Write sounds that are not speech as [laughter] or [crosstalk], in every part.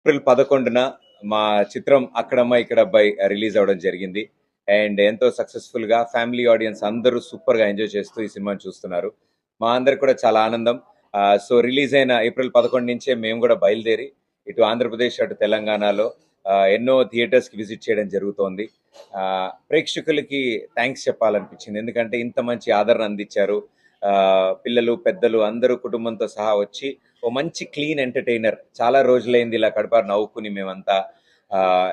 April పదకొండున మా చిత్రం అక్కడమ్మ ఇక్కడ అబ్బాయి రిలీజ్ అవ్వడం జరిగింది. అండ్ ఎంతో సక్సెస్ఫుల్గా ఫ్యామిలీ ఆడియన్స్ అందరూ సూపర్గా ఎంజాయ్ చేస్తూ ఈ సినిమాని చూస్తున్నారు. మా అందరికి కూడా చాలా ఆనందం. సో రిలీజ్ అయిన ఏప్రిల్ పదకొండు నుంచే మేము కూడా బయలుదేరి ఇటు ఆంధ్రప్రదేశ్ అటు తెలంగాణలో ఎన్నో థియేటర్స్కి విజిట్ చేయడం జరుగుతోంది. ప్రేక్షకులకి థ్యాంక్స్ చెప్పాలనిపించింది. ఎందుకంటే ఇంత మంచి ఆదరణ అందించారు. పిల్లలు పెద్దలు అందరూ కుటుంబంతో సహా వచ్చి ఓ మంచి క్లీన్ ఎంటర్టైనర్. చాలా రోజులైంది ఇలా కడపారు నవ్వుకుని మేమంతా.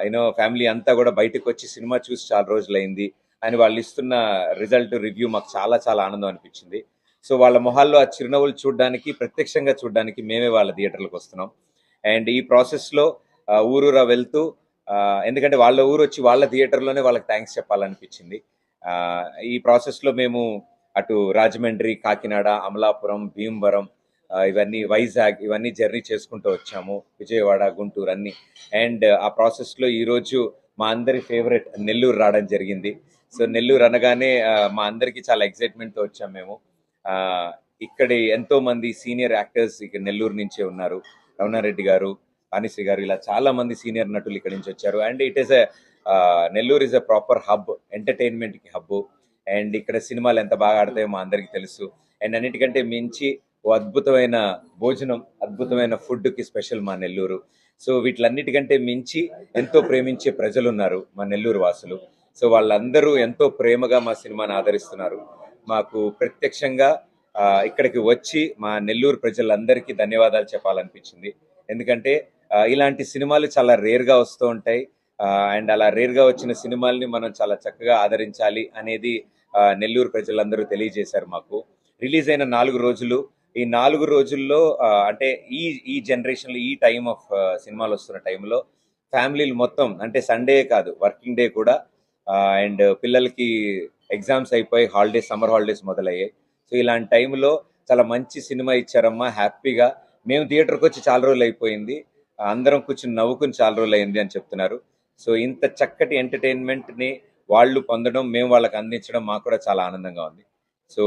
యూనో ఫ్యామిలీ అంతా కూడా బయటకు వచ్చి సినిమా చూసి చాలా రోజులైంది. అని వాళ్ళు ఇస్తున్న రిజల్ట్ రివ్యూ మాకు చాలా చాలా ఆనందం అనిపించింది. సో వాళ్ళ మొహాల్లో ఆ చిరునవ్వులు చూడడానికి ప్రత్యక్షంగా చూడడానికి మేమే వాళ్ళ థియేటర్లకు వస్తున్నాం. అండ్ ఈ ప్రాసెస్లో ఊరూరా వెళ్తూ ఎందుకంటే వాళ్ళ ఊరు వచ్చి వాళ్ళ థియేటర్లోనే వాళ్ళకి థ్యాంక్స్ చెప్పాలనిపించింది. ఈ ప్రాసెస్లో మేము అటు రాజమండ్రి కాకినాడ అమలాపురం భీమవరం ఇవన్నీ వైజాగ్ ఇవన్నీ జర్నీ చేసుకుంటూ వచ్చాము. విజయవాడ గుంటూరు అన్ని. అండ్ ఆ ప్రాసెస్లో ఈరోజు మా అందరి ఫేవరెట్ నెల్లూరు రావడం జరిగింది. సో నెల్లూరు అనగానే మా అందరికీ చాలా ఎక్సైట్మెంట్తో వచ్చాం మేము. ఇక్కడ ఇక్కడి ఎంతో మంది సీనియర్ యాక్టర్స్ ఇక్కడ నెల్లూరు నుంచే ఉన్నారు. రమణారెడ్డి గారు వాణిశ్రీ గారు ఇలా చాలా మంది సీనియర్ నటులు ఇక్కడ నుంచి వచ్చారు. And it is a Nellore is a proper hub ఎంటర్టైన్మెంట్కి hub and ఇక్కడ సినిమాలు ఎంత బాగా ఆడతాయో మా అందరికీ తెలుసు. అండ్ అన్నిటికంటే మించి ఓ అద్భుతమైన భోజనం అద్భుతమైన ఫుడ్కి స్పెషల్ మా నెల్లూరు. సో వీటిలన్నిటికంటే మించి ఎంతో ప్రేమించే ప్రజలు ఉన్నారు మా నెల్లూరు వాసులు. సో వాళ్ళందరూ ఎంతో ప్రేమగా మా సినిమాని ఆదరిస్తున్నారు. మాకు ప్రత్యక్షంగా ఇక్కడికి వచ్చి మా నెల్లూరు ప్రజలందరికీ ధన్యవాదాలు చెప్పాలనిపించింది. ఎందుకంటే ఇలాంటి సినిమాలు చాలా రేర్గా వస్తూ ఉంటాయి. అండ్ అలా రేర్గా వచ్చిన సినిమాల్ని మనం చాలా చక్కగా ఆదరించాలి అనేది నెల్లూరు ప్రజలందరూ తెలియజేశారు మాకు. రిలీజ్ అయిన నాలుగు రోజులు. ఈ నాలుగు రోజుల్లో అంటే ఈ ఈ జనరేషన్లో ఈ టైం ఆఫ్ సినిమాలు వస్తున్న టైంలో ఫ్యామిలీలు మొత్తం అంటే సండే కాదు వర్కింగ్ డే కూడా అండ్ పిల్లలకి ఎగ్జామ్స్ అయిపోయి హాలిడేస్ సమ్మర్ హాలిడేస్ మొదలయ్యాయి. సో ఇలాంటి టైంలో చాలా మంచి సినిమా ఇచ్చారమ్మా హ్యాపీగా. మేము థియేటర్కి వచ్చి చాలా రోజులు అయిపోయింది. అందరం కూర్చుని నవ్వుకుని చాలా రోజులు అయింది అని చెప్తున్నారు. సో ఇంత చక్కటి ఎంటర్టైన్మెంట్ని వాళ్ళు పొందడం మేము వాళ్ళకి అందించడం మాకు కూడా చాలా ఆనందంగా ఉంది. సో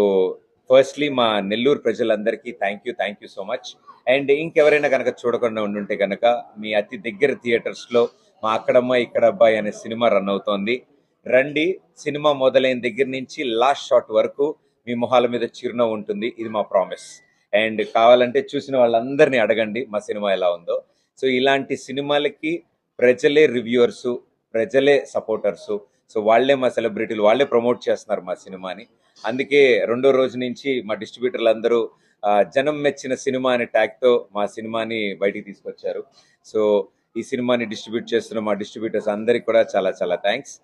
ఫస్ట్లీ మా నెల్లూరు ప్రజలందరికీ thank you thank you so much and ఇంకెవరైనా కనుక చూడకుండా ఉండుంటే కనుక మీ అతి దగ్గర థియేటర్స్లో మా అక్కడమ్మ ఇక్కడ అబ్బాయి అనే సినిమా రన్ అవుతోంది. రండి సినిమా మొదలైన దగ్గర నుంచి లాస్ట్ షాట్ వరకు మీ మొహాల మీద చిరునవ్వు ఉంటుంది. ఇది మా ప్రామిస్ అండ్ కావాలంటే చూసిన వాళ్ళందరినీ అడగండి మా సినిమా ఎలా ఉందో. సో ఇలాంటి సినిమాలకి ప్రజలే రివ్యూవర్సు ప్రజలే సపోర్టర్స్ సో వాళ్ళే మా సెలబ్రిటీలు వాళ్ళే ప్రమోట్ చేస్తున్నారు మా సినిమాని. అందుకే రెండో రోజు నుంచి మా డిస్ట్రిబ్యూటర్లు అందరూ జనం మెచ్చిన సినిమా అనే ట్యాగ్తో మా సినిమాని బయటికి తీసుకొచ్చారు. సో ఈ సినిమాని డిస్ట్రిబ్యూట్ చేస్తున్న మా డిస్ట్రిబ్యూటర్స్ అందరికి కూడా చాలా చాలా థ్యాంక్స్.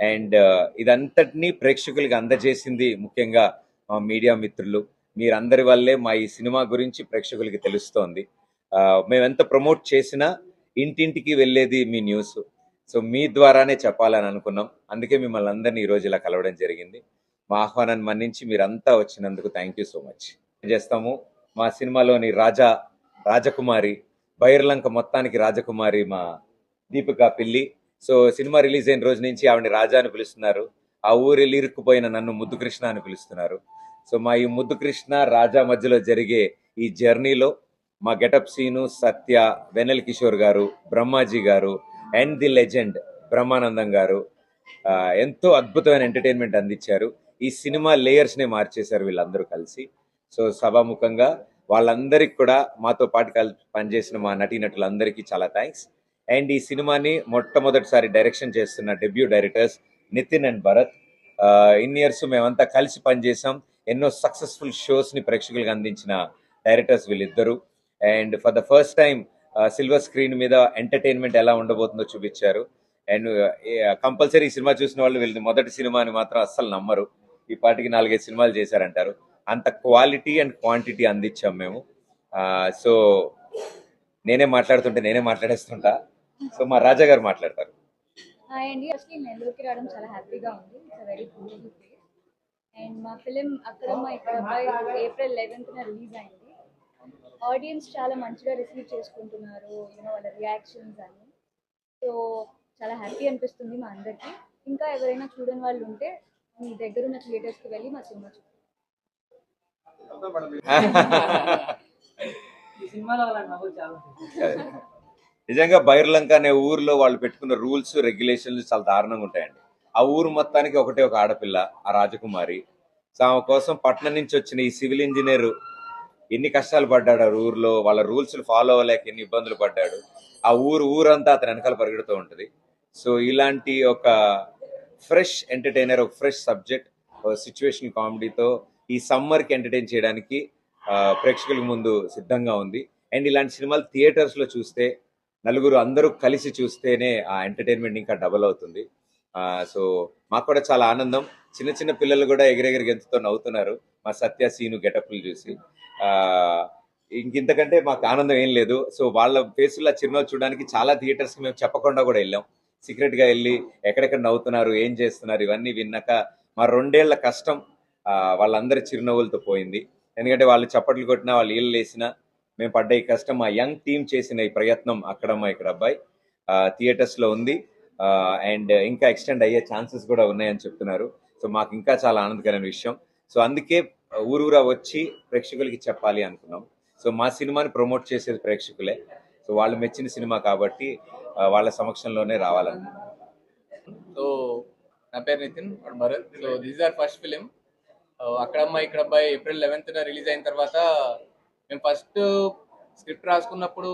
అండ్ ఇదంతటినీ ప్రేక్షకులకి అందజేసింది ముఖ్యంగా మా మీడియా మిత్రులు. మీరందరి వల్లే మా ఈ సినిమా గురించి ప్రేక్షకులకి తెలుస్తోంది. మేము ఎంత ప్రమోట్ చేసినా ఇంటింటికి వెళ్ళేది మీ న్యూస్. సో మీ ద్వారానే చెప్పాలని అనుకున్నాం. అందుకే మిమ్మల్ని అందరినీ ఈ ఇలా కలవడం జరిగింది. మా ఆహ్వానాన్ని మన్నించి మీరంతా వచ్చినందుకు థ్యాంక్ యూ సో మచ్ చేస్తాము? మా సినిమాలోని రాజా రాజకుమారి బైర్లంక మొత్తానికి రాజకుమారి మా దీపికా పిల్లి. సో సినిమా రిలీజ్ అయిన రోజు నుంచి ఆవిడ రాజా అని పిలుస్తున్నారు. ఆ ఊరెళ్ళి ఇరుక్కుపోయిన నన్ను ముద్దుకృష్ణ అని పిలుస్తున్నారు. సో మా ఈ ముద్దుకృష్ణ రాజా మధ్యలో జరిగే ఈ జర్నీలో మా గెటప్ సీను సత్య వెనల్ కిషోర్ గారు బ్రహ్మాజీ గారు అండ్ ది లెజెండ్ బ్రహ్మానందం గారు ఎంతో అద్భుతమైన ఎంటర్టైన్మెంట్ అందించారు. ఈ సినిమా లేయర్స్ నే మార్చేశారు వీళ్ళందరూ కలిసి. సో సభాముఖంగా వాళ్ళందరికి కూడా మాతో పాటు కలిసి పనిచేసిన మా నటీనటులందరికీ చాలా థ్యాంక్స్ అండ్ ఈ సినిమాని మొట్టమొదటిసారి డైరెక్షన్ చేస్తున్న debut directors Nitin and Bharat. ఆ, ఇయర్స్ మేమంతా కలిసి పనిచేసాం ఎన్నో సక్సెస్ఫుల్ షోస్ని ప్రేక్షకులకు అందించిన డైరెక్టర్స్ వీళ్ళిద్దరూ. And for the first time silver screen మీద ఎంటర్టైన్మెంట్ ఎలా ఉండబోతుందో చూపించారు. అండ్ కంపల్సరీ సినిమా చూసిన వాళ్ళు వీళ్ళది మొదటి సినిమా అని మాత్రం అస్సలు నమ్మరు. ఈ పాటికి నాలుగైదు సినిమాలు చేశారంటారు. అంత క్వాలిటీ అండ్ క్వాంటిటీ అందించాం మేము. సో నేనే మాట్లాడుతుంటే నేనే మాట్లాడేస్తుంటా. సో మా రాజా గారు మాట్లాడతారు. హాయ్ అండి అసలు నెల్లూరుకి రావడం చాలా హ్యాపీగా ఉంది. It's very beautiful place and మా ఫిలిం అక్కడమ్మ ఇక్కడ ఏప్రిల్ లెవెన్త్న రిలీజ్ అయింది. ఆడియన్స్ చాలా మంచిగా రిసీవ్ చేసుకుంటున్నారు యూనో వాళ్ళ రియాక్షన్స్ అని. సో చాలా హ్యాపీ అనిపిస్తుంది మా అందరికీ. ఇంకా ఎవరైనా చూడని వాళ్ళు ఉంటే మీ దగ్గర ఉన్న థియేటర్స్కి వెళ్ళి మా సినిమా చూడండి. ఈ సినిమాలో అలా నవ్వు చాలా [laughs] నిజంగా బైర్లంక అనే ఊర్లో వాళ్ళు పెట్టుకున్న రూల్స్ రెగ్యులేషన్స్ చాలా దారుణంగా ఉంటాయండి. ఆ ఊరు మొత్తానికి ఒకటే ఒక ఆడపిల్ల ఆ రాజకుమారి. సో ఆమె కోసం పట్నం నుంచి వచ్చిన ఈ సివిల్ ఇంజనీర్ ఎన్ని కష్టాలు పడ్డాడు ఆ ఊర్లో వాళ్ళ రూల్స్ ఫాలో అవ్వలేక ఎన్ని ఇబ్బందులు పడ్డాడు. ఆ ఊరు ఊరంతా అతని వెనకాల పరిగెడుతూ ఉంటుంది. సో ఇలాంటి ఒక ఫ్రెష్ ఎంటర్టైనర్ ఒక ఫ్రెష్ సబ్జెక్ట్ సిచ్యువేషన్ కామెడీతో ఈ సమ్మర్కి ఎంటర్టైన్ చేయడానికి ఆ, ప్రేక్షకుల ముందు సిద్ధంగా ఉంది. అండ్ ఇలాంటి సినిమాలు థియేటర్స్లో చూస్తే నలుగురు అందరూ కలిసి చూస్తేనే ఆ ఎంటర్టైన్మెంట్ ఇంకా డబల్ అవుతుంది. సో మాకు కూడా చాలా ఆనందం. చిన్న చిన్న పిల్లలు కూడా ఎగిరెగిరి గెంతుతో నవ్వుతున్నారు. మా సత్య సీను గెటప్లు చూసి. ఇంకింతకంటే మాకు ఆనందం ఏం లేదు. సో వాళ్ళ ఫేసుల్లో చిరునవ్వు చూడడానికి చాలా థియేటర్స్కి మేము చెప్పకుండా కూడా వెళ్ళాం. సీక్రెట్గా వెళ్ళి ఎక్కడెక్కడ నవ్వుతున్నారు ఏం చేస్తున్నారు ఇవన్నీ విన్నాక మా రెండేళ్ళ కష్టం వాళ్ళందరి చిరునవ్వులతో పోయింది. ఎందుకంటే వాళ్ళు చప్పట్లు కొట్టినా వాళ్ళు ఇల్లు వేసినా మేము పడ్డ ఈ కష్టం మా యంగ్ టీమ్ చేసిన ఈ ప్రయత్నం అక్కడమ్మా ఇక్కడ అబ్బాయి థియేటర్స్లో ఉంది. అండ్ ఇంకా ఎక్స్టెండ్ అయ్యే ఛాన్సెస్ కూడా ఉన్నాయని చెప్తున్నారు. సో మాకు ఇంకా చాలా ఆనందకరమైన విషయం. సో అందుకే ఊరూరా వచ్చి ప్రేక్షకులకి చెప్పాలి అనుకున్నాం. సో మా సినిమాని ప్రమోట్ చేసేది ప్రేక్షకులే. సో వాళ్ళు మెచ్చిన సినిమా కాబట్టి వాళ్ళ సమక్షంలోనే రావాలనుకున్నాం సో నా పేరు Nitin Bharat so this are first film. అక్కడమ్మ ఇక్కడ అబ్బాయి ఏప్రిల్ లెవెన్త్ రిలీజ్ అయిన తర్వాత మేము ఫస్ట్ స్క్రిప్ట్ రాసుకున్నప్పుడు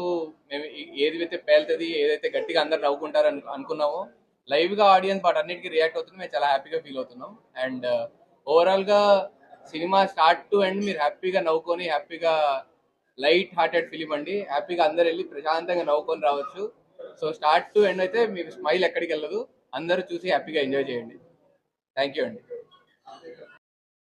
మేము ఏదైతే ఏది అయితే పేలుతుంది ఏదైతే గట్టిగా అందరు నవ్వుకుంటారు అనుకున్నామో లైవ్గా ఆడియన్స్ ఆడియన్స్ వాటన్నిటికీ రియాక్ట్ అవుతుంది. మేము చాలా హ్యాపీగా ఫీల్ అవుతున్నాం. అండ్ ఓవరాల్గా సినిమా స్టార్ట్ టు ఎండ్ మీరు హ్యాపీగా నవ్వుకొని హ్యాపీగా లైట్ హార్టెడ్ ఫిలిం అండి. హ్యాపీగా అందరు వెళ్ళి ప్రశాంతంగా నవ్వుకొని రావచ్చు. సో స్టార్ట్ టు ఎండ్ అయితే మీరు స్మైల్ ఎక్కడికి వెళ్ళదు. అందరూ చూసి హ్యాపీగా ఎంజాయ్ చేయండి. థ్యాంక్ యూ అండి.